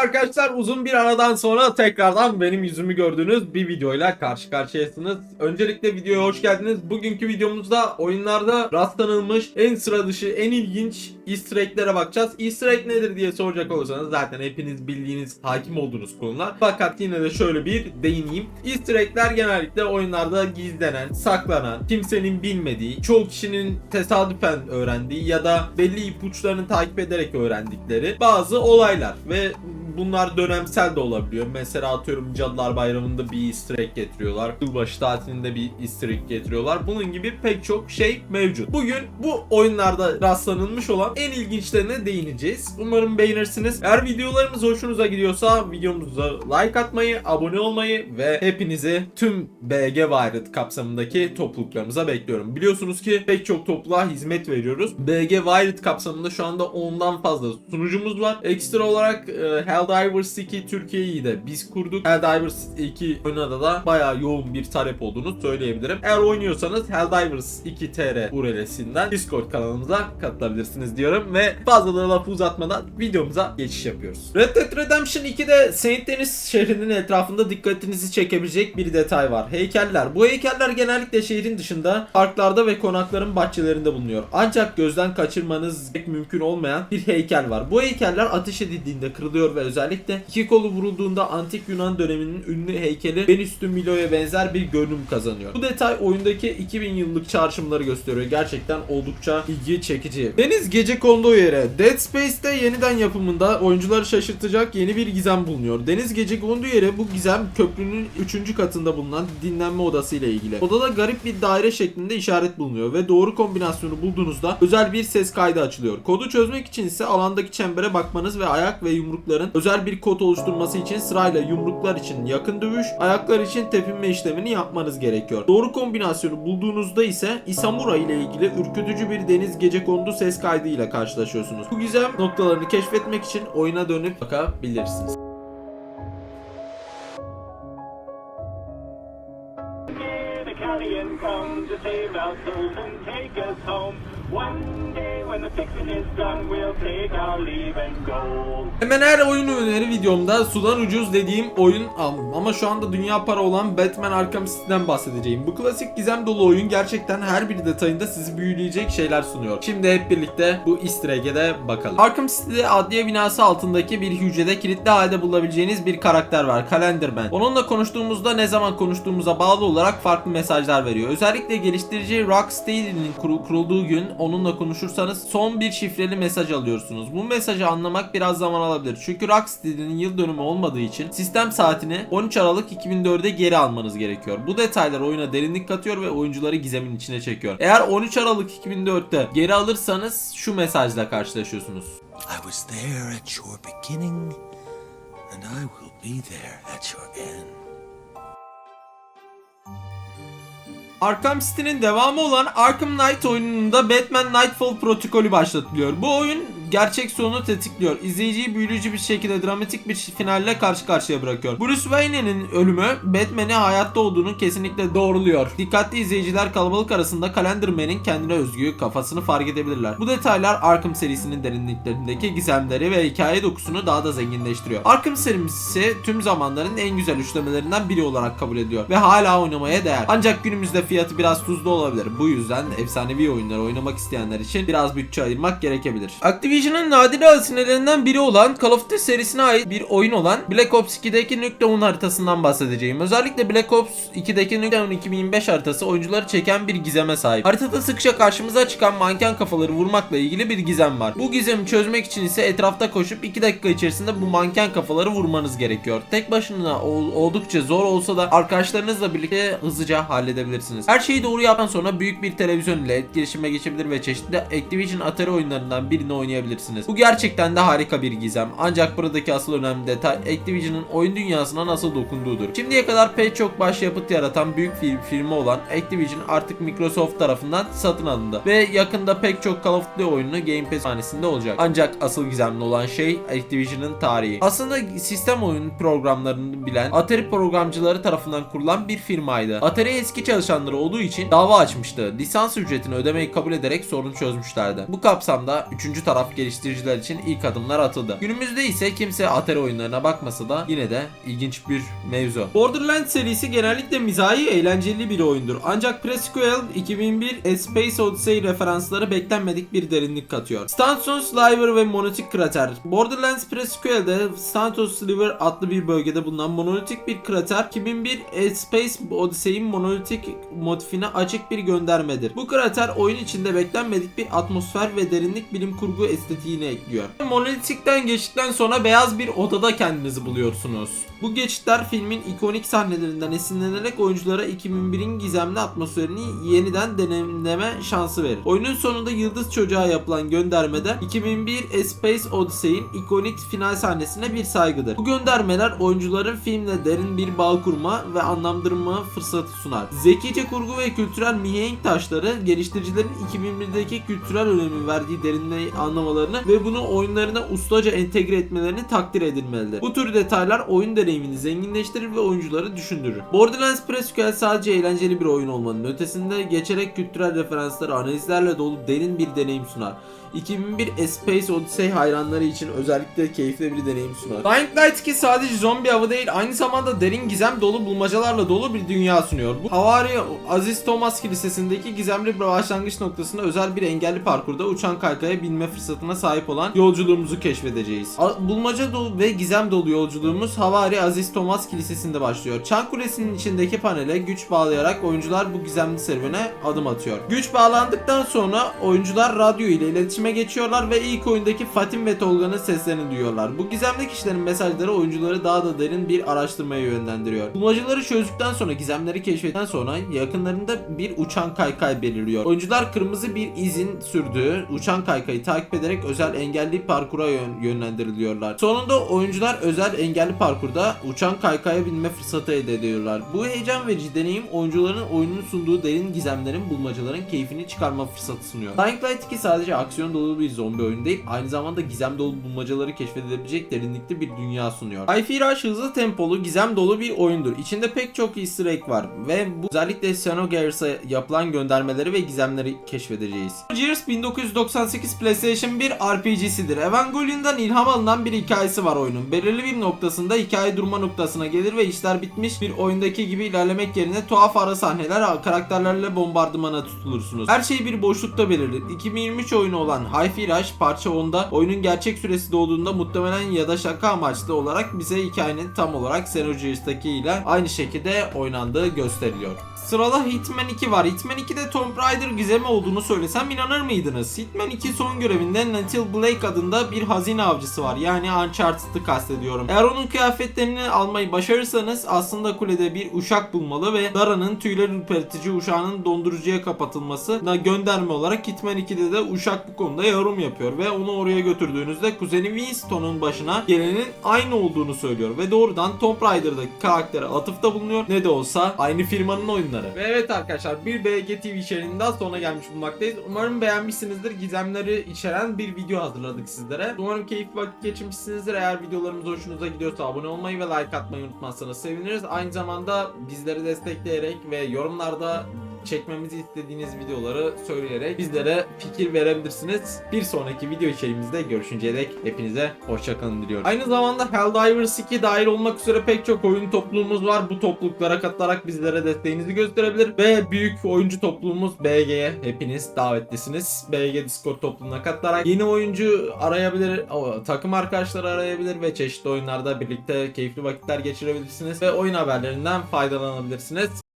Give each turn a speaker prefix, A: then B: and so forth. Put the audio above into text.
A: arkadaşlar uzun bir aradan sonra tekrardan benim yüzümü gördüğünüz bir videoyla karşı karşıyasınız. Öncelikle videoya hoş geldiniz. Bugünkü videomuzda oyunlarda rastlanılmış en sıra dışı, en ilginç easter egg'lere bakacağız. Easter egg nedir diye soracak olursanız zaten hepiniz bildiğiniz, hakim olduğunuz konular. Fakat yine de şöyle bir değineyim. Easter egg'ler genellikle oyunlarda gizlenen, saklanan, kimsenin bilmediği, çoğu kişinin tesadüfen öğrendiği ya da belli ipuçlarını takip ederek öğrendikleri bazı olaylar ve bunlar dönemsel de olabiliyor. Mesela atıyorum Cadılar Bayramı'nda bir easter egg getiriyorlar. Yılbaşı tatilinde bir easter egg getiriyorlar. Bunun gibi pek çok şey mevcut. Bugün bu oyunlarda rastlanılmış olan en ilginçlerine değineceğiz. Umarım beğenirsiniz. Eğer videolarımız hoşunuza gidiyorsa videomuza like atmayı, abone olmayı ve hepinizi tüm BG Wired kapsamındaki topluluklarımıza bekliyorum. Biliyorsunuz ki pek çok topluluğa hizmet veriyoruz. BG Wired kapsamında şu anda ondan fazla sunucumuz var. Ekstra olarak e, Helldivers 2 Türkiye'yi de biz kurduk. Helldivers 2 oyununa da bayağı yoğun bir talep olduğunu söyleyebilirim. Eğer oynuyorsanız Helldivers 2 TR URL'sinden Discord kanalımıza katılabilirsiniz diyorum ve fazla da lafı uzatmadan videomuza geçiş yapıyoruz. Red Dead Redemption 2'de Saint Denis şehrinin etrafında dikkatinizi çekebilecek bir detay var. Heykeller. Bu heykeller genellikle şehrin dışında parklarda ve konakların bahçelerinde bulunuyor. Ancak gözden kaçırmanız pek mümkün olmayan bir heykel var. Bu heykeller ateş edildiğinde kırılıyor ve özellikle iki kolu vurulduğunda antik Yunan döneminin ünlü heykeli Venüs'tü Milo'ya benzer bir görünüm kazanıyor. Bu detay oyundaki 2000 yıllık çağrışımları gösteriyor. Gerçekten oldukça ilgi çekici. Deniz gece konduğu yere Dead Space'te yeniden yapımında oyuncuları şaşırtacak yeni bir gizem bulunuyor. Deniz gece konduğu yere bu gizem köprünün 3. katında bulunan dinlenme odası ile ilgili. Odada garip bir daire şeklinde işaret bulunuyor ve doğru kombinasyonu bulduğunuzda özel bir ses kaydı açılıyor. Kodu çözmek için ise alandaki çembere bakmanız ve ayak ve yumrukların özel bir kod oluşturması için sırayla yumruklar için yakın dövüş, ayaklar için tepinme işlemini yapmanız gerekiyor. Doğru kombinasyonu bulduğunuzda ise Isamura ile ilgili ürkütücü bir deniz gecekondu ses kaydı ile karşılaşıyorsunuz. Bu gizem noktalarını keşfetmek için oyuna dönüp bakabilirsiniz.
B: Callion come to save our souls and take us home. One day
A: Hemen her oyun öneri videomda sudan ucuz dediğim oyun aldım. Ama şu anda dünya para olan Batman Arkham City'den bahsedeceğim. Bu klasik gizem dolu oyun gerçekten her bir detayında sizi büyüleyecek şeyler sunuyor. Şimdi hep birlikte bu easter egg'e de bakalım. Arkham City'de adliye binası altındaki bir hücrede kilitli halde bulabileceğiniz bir karakter var. Calendarman. Onunla konuştuğumuzda ne zaman konuştuğumuza bağlı olarak farklı mesajlar veriyor. Özellikle geliştirici Rocksteady'nin kuru- kurulduğu gün onunla konuşursanız son bir şifreli mesaj alıyorsunuz. Bu mesajı anlamak biraz zaman alabilir. Çünkü Rocksteady'nin yıl dönümü olmadığı için sistem saatini 13 Aralık 2004'e geri almanız gerekiyor. Bu detaylar oyuna derinlik katıyor ve oyuncuları gizemin içine çekiyor. Eğer 13 Aralık 2004'te geri alırsanız şu mesajla karşılaşıyorsunuz.
C: I was there at your beginning, and I will be there at your end.
A: Arkham City'nin devamı olan Arkham Knight oyununda Batman Nightfall protokolü başlatılıyor. Bu oyun gerçek sonu tetikliyor. İzleyiciyi büyüleyici bir şekilde dramatik bir finalle karşı karşıya bırakıyor. Bruce Wayne'in ölümü Batman'i hayatta olduğunu kesinlikle doğruluyor. Dikkatli izleyiciler kalabalık arasında Calendarman'in kendine özgü kafasını fark edebilirler. Bu detaylar Arkham serisinin derinliklerindeki gizemleri ve hikaye dokusunu daha da zenginleştiriyor. Arkham serisi tüm zamanların en güzel üçlemelerinden biri olarak kabul ediyor ve hala oynamaya değer. Ancak günümüzde fiyatı biraz tuzlu olabilir. Bu yüzden efsanevi oyunları oynamak isteyenler için biraz bütçe ayırmak gerekebilir. Activision'ın nadide hazinelerinden biri olan Call of Duty serisine ait bir oyun olan Black Ops 2'deki Nuketown haritasından bahsedeceğim. Özellikle Black Ops 2'deki Nuketown 2025 haritası oyuncuları çeken bir gizeme sahip. Haritada sıkça karşımıza çıkan manken kafaları vurmakla ilgili bir gizem var. Bu gizemi çözmek için ise etrafta koşup 2 dakika içerisinde bu manken kafaları vurmanız gerekiyor. Tek başına ol- oldukça zor olsa da arkadaşlarınızla birlikte hızlıca halledebilirsiniz. Her şeyi doğru yaptıktan sonra büyük bir televizyon ile etkileşime geçebilir ve çeşitli Activision Atari oyunlarından birini oynayabilirsiniz. Bu gerçekten de harika bir gizem. Ancak buradaki asıl önemli detay Activision'ın oyun dünyasına nasıl dokunduğudur. Şimdiye kadar pek çok başyapıt yaratan büyük fir- firma olan Activision artık Microsoft tarafından satın alındı. Ve yakında pek çok Call of Duty oyunu Game Pass hanesinde olacak. Ancak asıl gizemli olan şey Activision'ın tarihi. Aslında sistem oyun programlarını bilen Atari programcıları tarafından kurulan bir firmaydı. Atari eski çalışanları olduğu için dava açmıştı. Lisans ücretini ödemeyi kabul ederek sorunu çözmüşlerdi. Bu kapsamda üçüncü taraf geliştiriciler için ilk adımlar atıldı. Günümüzde ise kimse Atari oyunlarına bakmasa da yine de ilginç bir mevzu. Borderlands serisi genellikle mizahi eğlenceli bir oyundur. Ancak Prequel 2001 A Space Odyssey referansları beklenmedik bir derinlik katıyor. Stanton Sliver ve Monolithic Krater. Borderlands Prequel'de Stanton Sliver adlı bir bölgede bulunan monolitik bir krater 2001 A Space Odyssey'in monolitik motifine açık bir göndermedir. Bu krater oyun içinde beklenmedik bir atmosfer ve derinlik bilim kurgu estetiğini ekliyor. Monolitikten geçtikten sonra beyaz bir odada kendinizi buluyorsunuz. Bu geçitler filmin ikonik sahnelerinden esinlenerek oyunculara 2001'in gizemli atmosferini yeniden deneyimleme şansı verir. Oyunun sonunda Yıldız Çocuğa yapılan göndermede 2001 A Space Odyssey'in ikonik final sahnesine bir saygıdır. Bu göndermeler oyuncuların filmle derin bir bağ kurma ve anlamlandırma fırsatı sunar. Zekice kurgu ve kültürel mihenk taşları geliştiricilerin 2001'deki kültürel önemi verdiği derinliği anlamalarını ve bunu oyunlarına ustaca entegre etmelerini takdir edilmelidir. Bu tür detaylar oyun deneyimini zenginleştirir ve oyuncuları düşündürür. Borderlands Prequel sadece eğlenceli bir oyun olmanın ötesinde geçerek kültürel referansları analizlerle dolu derin bir deneyim sunar. 2001 A Space Odyssey hayranları için özellikle keyifli bir deneyim sunar. Dying Light 2 sadece zombi avı değil aynı zamanda derin gizem dolu bulmacalarla dolu bir dünya sunuyor. Bu Havari Aziz Thomas Kilisesi'ndeki gizemli bir başlangıç noktasında özel bir engelli parkurda uçan kaykaya binme fırsatına sahip olan yolculuğumuzu keşfedeceğiz. Bulmaca dolu ve gizem dolu yolculuğumuz Havari Aziz Thomas Kilisesi'nde başlıyor. Çan Kulesi'nin içindeki panele güç bağlayarak oyuncular bu gizemli serüvene adım atıyor. Güç bağlandıktan sonra oyuncular radyo ile iletişime geçiyorlar ve ilk oyundaki Fatim ve Tolga'nın seslerini duyuyorlar. Bu gizemli kişilerin mesajları oyuncuları daha da derin bir araştırmaya yönlendiriyor. Bulmacaları çözdükten sonra gizemleri keşfettikten sonra yakınlarında bir uçan kaykay beliriyor. Oyuncular kırmızı bir izin sürdüğü uçan kaykayı takip ederek özel engelli parkura yön- yönlendiriliyorlar. Sonunda oyuncular özel engelli parkurda uçan kaykaya binme fırsatı elde ediyorlar. Bu heyecan verici deneyim oyuncuların oyunun sunduğu derin gizemlerin bulmacaların keyfini çıkarma fırsatı sunuyor. Dying Light 2 sadece aksiyon dolu bir zombi oyun değil, aynı zamanda gizem dolu bulmacaları keşfedilebilecek derinlikte bir dünya sunuyor. Hi-Fi Rush hızlı tempolu, gizem dolu bir oyundur. İçinde pek çok easter egg var ve bu özellikle Xenogears'a yapılan göndermeleri ve gizemleri keşfedeceğiz. Gears 1998 PlayStation 1 RPG'sidir. Evangelion'dan ilham alınan bir hikayesi var oyunun. Belirli bir noktasında hikaye durma noktasına gelir ve işler bitmiş bir oyundaki gibi ilerlemek yerine tuhaf ara sahneler karakterlerle bombardımana tutulursunuz. Her şey bir boşlukta belirlir. 2023 oyunu olan Hi-Fi Rush parça 10'da oyunun gerçek süresi doğduğunda muhtemelen ya da şaka amaçlı olarak bize hikayenin tam olarak Xenogears'taki ile aynı şekilde oynandığı gösteriliyor. Sırada Hitman 2 var. Hitman 2'de Tomb Raider gizemi olduğunu söylesem inanır mıydınız? Hitman 2 son görevinde Nathaniel Blake adında bir hazine avcısı var. Yani Uncharted'ı kastediyorum. Eğer onun kıyafetlerini almayı başarırsanız aslında kulede bir uşak bulmalı ve Dara'nın tüyler ürpertici uşağının dondurucuya kapatılmasına gönderme olarak Hitman 2'de de uşak bu konuda yorum yapıyor ve onu oraya götürdüğünüzde kuzeni Winston'un başına gelenin aynı olduğunu söylüyor ve doğrudan Tomb Raider'daki karaktere atıfta bulunuyor. Ne de olsa aynı firmanın oyunları. Ve evet arkadaşlar bir BG TV içeriğinin daha sonuna gelmiş bulunmaktayız. Umarım beğenmişsinizdir. Gizemleri içeren bir video hazırladık sizlere. Umarım keyifli vakit geçirmişsinizdir. Eğer videolarımız hoşunuza gidiyorsa abone olmayı ve like atmayı unutmazsanız seviniriz. Aynı zamanda bizleri destekleyerek ve yorumlarda çekmemizi istediğiniz videoları söyleyerek bizlere fikir verebilirsiniz. Bir sonraki video içeriğimizde görüşünceye dek hepinize hoşçakalın diliyorum. Aynı zamanda Helldivers 2 dahil olmak üzere pek çok oyun topluluğumuz var. Bu topluluklara katılarak bizlere desteğinizi gösterebilir ve büyük oyuncu topluluğumuz BG'ye hepiniz davetlisiniz. BG Discord topluluğuna katılarak yeni oyuncu arayabilir, takım arkadaşları arayabilir ve çeşitli oyunlarda birlikte keyifli vakitler geçirebilirsiniz ve oyun haberlerinden faydalanabilirsiniz.